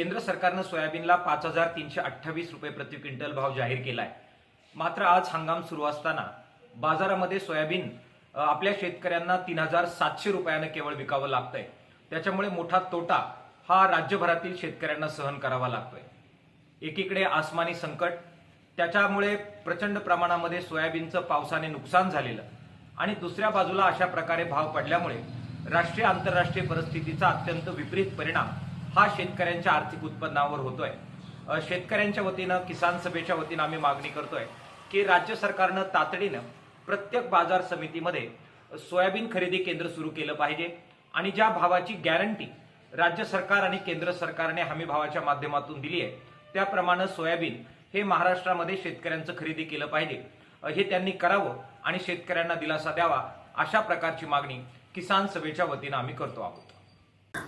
केंद्र सरकारनं सोयाबीनला पाच हजार तीनशे अठ्ठावीस रुपये प्रति क्विंटल भाव जाहीर केलाय. मात्र आज हंगाम सुरू असताना बाजारामध्ये सोयाबीन आपल्या शेतकऱ्यांना तीन हजार सातशे रुपयानं केवळ विकावं लागतंय. त्याच्यामुळे मोठा तोटा हा राज्यभरातील शेतकऱ्यांना सहन करावा लागतोय. एकीकडे आसमानी संकट त्याच्यामुळे प्रचंड प्रमाणामध्ये सोयाबीनचं पावसाने नुकसान झालेलं आणि दुसऱ्या बाजूला अशा प्रकारे भाव पडल्यामुळे राष्ट्रीय आंतरराष्ट्रीय परिस्थितीचा अत्यंत विपरीत परिणाम हा शेतकऱ्यांच्या आर्थिक उत्पन्नावर होतोय. शेतकऱ्यांच्या वतीनं किसान सभेच्या वतीनं आम्ही मागणी करतोय की राज्य सरकारनं तातडीनं प्रत्येक बाजार समितीमध्ये सोयाबीन खरेदी केंद्र सुरू केलं पाहिजे आणि ज्या भावाची गॅरंटी राज्य सरकार आणि केंद्र सरकारने हमी भावाच्या माध्यमातून दिली आहे त्याप्रमाणे सोयाबीन हे महाराष्ट्रामध्ये शेतकऱ्यांचं खरेदी केलं पाहिजे. हे त्यांनी करावं आणि शेतकऱ्यांना दिलासा द्यावा अशा प्रकारची मागणी किसान सभेच्या वतीनं आम्ही करतो आहोत.